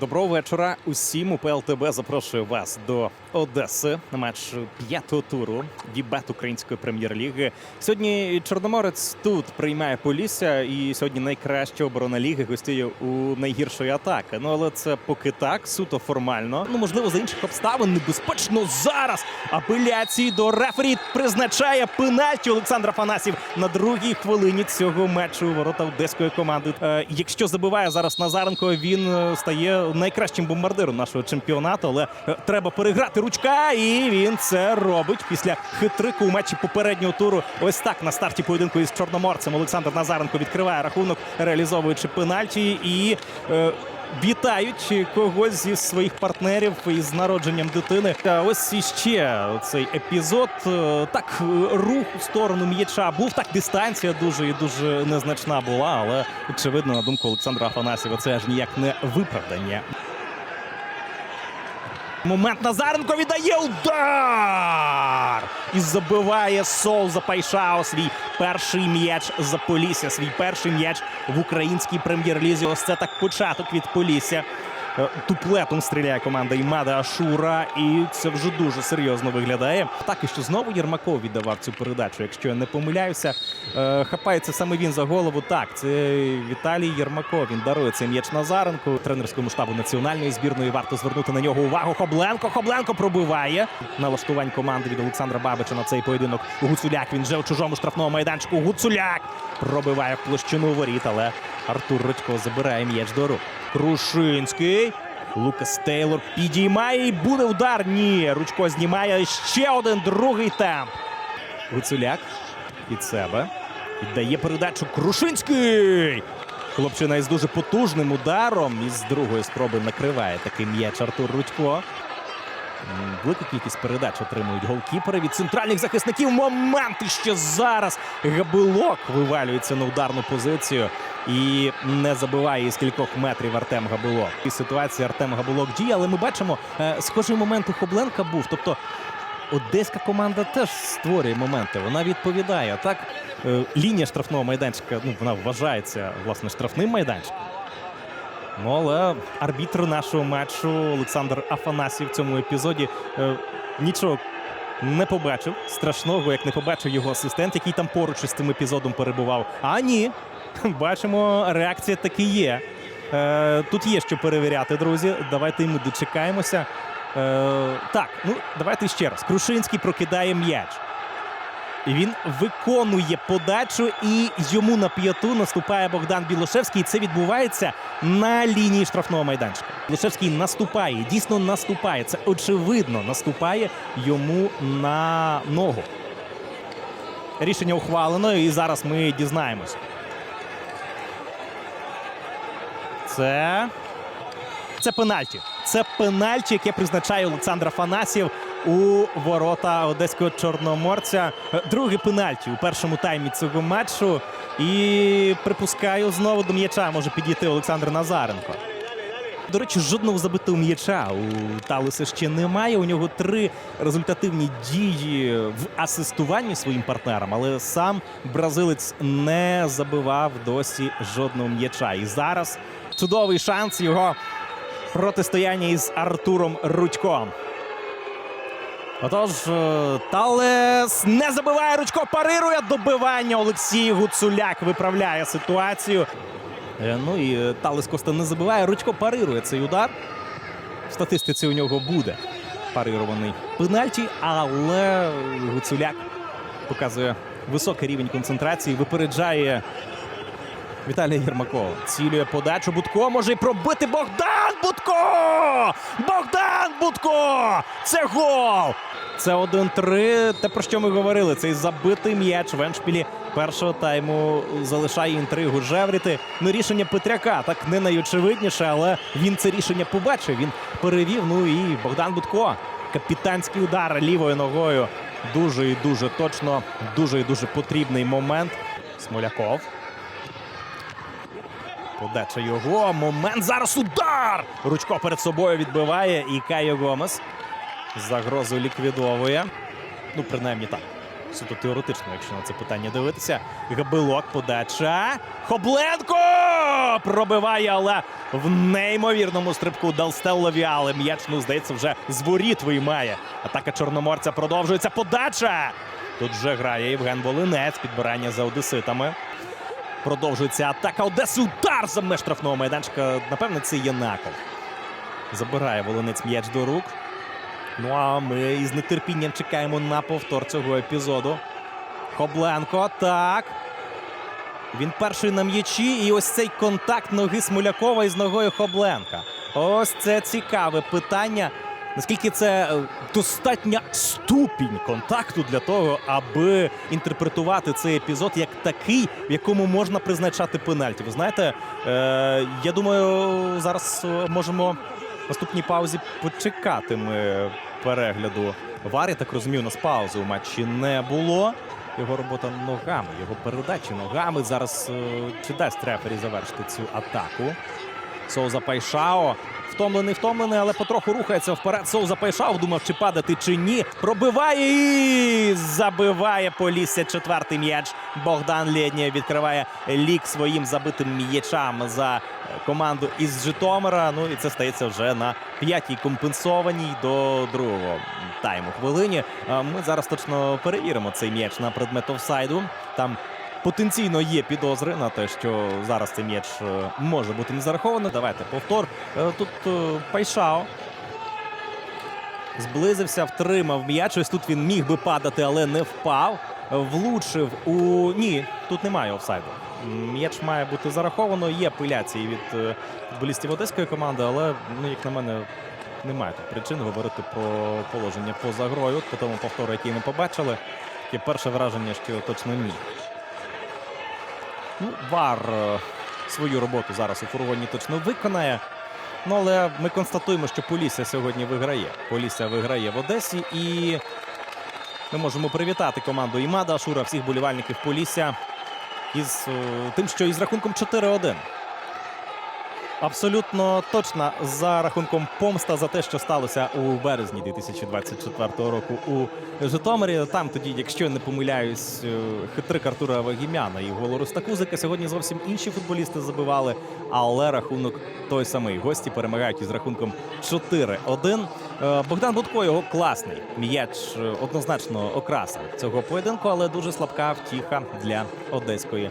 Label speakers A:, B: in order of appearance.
A: Доброго вечора. Усім УПЛ ТБ запрошую вас до Одеси на матч п'ятого туру Дібет української прем'єр-ліги. Сьогодні Чорноморець тут приймає Полісся, і сьогодні найкраща оборона ліги гостює у найгіршої атаки. Ну але це поки так, суто формально. Ну можливо, за інших обставин небезпечно зараз. Апеляції до рефері призначає пенальті Олександр Афанасів на другій хвилині цього матчу у ворота одеської команди. Е, якщо забиває зараз Назаренко, він е, стає найкращим бомбардиром нашого чемпіонату. Але е, треба переграти ручка, і він це робить після хитрику у матчі попереднього туру. Ось так на старті поєдинку із чорноморцем Олександр Назаренко відкриває рахунок, реалізовуючи пенальті і. Вітають когось зі своїх партнерів із народженням дитини. Та ось іще цей епізод. Е, Так, е, рух у сторону м'яча був. Так, дистанція дуже і дуже незначна була, але очевидно, на думку Олександра Афанасєва, це аж ніяк не виправдання. Момент Назаренко віддає удар! І забиває Сол за Пайшао свій перший м'яч за Полісся. Свій перший м'яч в українській прем'єр-лізі. Ось це так початок від Полісся. Е, Туплетом стріляє команда Імада Ашура, і це вже дуже серйозно виглядає. Так і що знову Єрмаков віддавав цю передачу. Якщо я не помиляюся, Е, хапається саме він за голову. Так, це Віталій Єрмаков. Він дарує цей м'яч Назаренку. Тренерському штабу національної збірної варто звернути на нього увагу. Хобленко. Хобленко пробиває налаштувань команди від Олександра Бабича на цей поєдинок. Гуцуляк. Він вже у чужому штрафному майданчику. Гуцуляк пробиває в площину воріт, але Артур Рудько забирає м'яч до рук. Крушинський. Лукас Тейлор підіймає і буде удар. Ні, Ручко знімає ще один другий темп. Гуцуляк під себе. Віддає передачу Крушинський. Хлопчина із дуже потужним ударом. І з другої спроби накриває такий м'яч Артур Рудько. Велику кількість передач отримують голкіпери від центральних захисників. Момент і ще зараз Габилок вивалюється на ударну позицію і не забиває із кількох метрів Артем Габилок. І ситуація Артем Габилок діє, але ми бачимо, е, схожий момент у Хобленка був. Тобто Одеська команда теж створює моменти. Вона відповідає. Так, е, лінія штрафного майданчика ну, вона вважається власне штрафним майданчиком. Ну, але арбітр нашого матчу Олександр Афанасів в цьому епізоді е, нічого не побачив страшного, як не побачив його асистент, який там поруч із цим епізодом перебував. А ні, бачимо, реакція таки є. Е, тут є що перевіряти, друзі. Давайте ми дочекаємося. Е, так, ну давайте ще раз. Крушинський прокидає м'яч. Він виконує подачу, і йому на п'яту наступає Богдан Білошевський. Це відбувається на лінії штрафного майданчика. Білошевський наступає, дійсно наступає. Це очевидно наступає йому на ногу. Рішення ухвалено, і зараз ми дізнаємось. Це. Це пенальті. Це пенальті, яке призначає Олександр Афанасьєв у ворота одеського чорноморця. Е, Другий пенальті у першому таймі цього матчу. І припускаю, знову до м'яча може підійти Олександр Назаренко. До речі, жодного забитого м'яча у Талуса ще немає. У нього три результативні дії в асистуванні своїм партнерам, але сам бразилець не забивав досі жодного м'яча. І зараз чудовий шанс його протистояння із Артуром Рудьком. Отож, е, Талес не забиває Рудько, парирує добивання. Олексій Гуцуляк виправляє ситуацію. Е, Ну і е, Талес Коста не забиває. Рудько парирує цей удар. В статистиці у нього буде парирований пенальті, але Гуцуляк показує високий рівень концентрації, випереджає Віталія Єрмакова. Цілює подачу. Будко може й пробити Богдан Будко! Богдан Будко! Це гол! Це 1-3. Те, про що ми говорили. Цей забитий м'яч в еншпілі першого тайму залишає інтригу Жевріти. Ну, рішення Петряка так не найочевидніше, але він це рішення побачив. Він перевів. Ну і Богдан Будко. Капітанський удар лівою ногою. Дуже і дуже точно. Дуже і дуже потрібний момент. Смоляков. Подача його. Момент. Зараз удар! Ручко перед собою відбиває. І Кайо Гомес загрозу ліквідовує. Ну, принаймні так. суто теоретично, якщо на це питання дивитися. Габилок, подача. Хобленко пробиває, але в неймовірному стрибку Далстел Лавіали. М'яч, ну, здається, вже з воріт виймає. Атака Чорноморця продовжується. Подача! Тут вже грає Євген Волинець. Підбирання за одеситами. Продовжується атака Одеси. Удар за меж штрафного майданчика. Напевне, це Єнаков. Забирає Волинець м'яч до рук. Ну а ми із нетерпінням чекаємо на повтор цього епізоду. Хобленко. Так. Він перший на м'ячі. І ось цей контакт ноги Смолякова із ногою Хобленка. Ось це цікаве питання. Наскільки це е, достатня ступінь контакту для того, аби інтерпретувати цей епізод як такий, в якому можна призначати пенальті. Ви знаєте, е, я думаю, зараз е, можемо в наступній паузі почекати ми перегляду Вар. Я так розумію, у нас паузи у матчі не було. Його робота ногами, його передачі ногами. Зараз е, чи дасть рефері завершити цю атаку. Соуза Пайшао. Втомлений, втомлений, але потроху рухається вперед. Соуза Пайшао думав, чи падати, чи ні. Пробиває і забиває Полісся четвертий м'яч. Богдан Лєднєв відкриває лік своїм забитим м'ячам за е, команду із Житомира. Ну і це стається вже на п'ятій компенсованій до другого тайму хвилині. Ми зараз точно перевіримо цей м'яч на предмет офсайду. Там Потенційно є підозри на те, що зараз цей м'яч е, може бути не зарахований. Давайте повтор. Е, Тут е, Пайшао зблизився, втримав м'яч. Ось тут він міг би падати, але не впав. Влучив у ні, тут немає офсайду. М'яч має бути зараховано. Є апеляції від футболістів одеської команди, але ну як на мене. Немає тут причин говорити про положення поза грою. По тому повтору, який ми побачили, таке перше враження, що точно ні. Ну, Вар е, свою роботу зараз у фургоні точно виконає. Ну, але ми констатуємо, що Полісся сьогодні виграє. Полісся виграє в Одесі, і ми можемо привітати команду Імада Ашура, всіх болівальників Полісся із е, тим, що із рахунком 4-1. Абсолютно точна за рахунком помста за те, що сталося у березні 2024 року у Житомирі. Там тоді, якщо я не помиляюсь, е, хитрик Артура Вагімяна і голу Ростакузика. Сьогодні зовсім інші футболісти забивали, але рахунок той самий. Гості перемагають із рахунком 4-1. Е, Богдан Будко його класний. М'яч е, однозначно окраса цього поєдинку, але дуже слабка втіха для одеської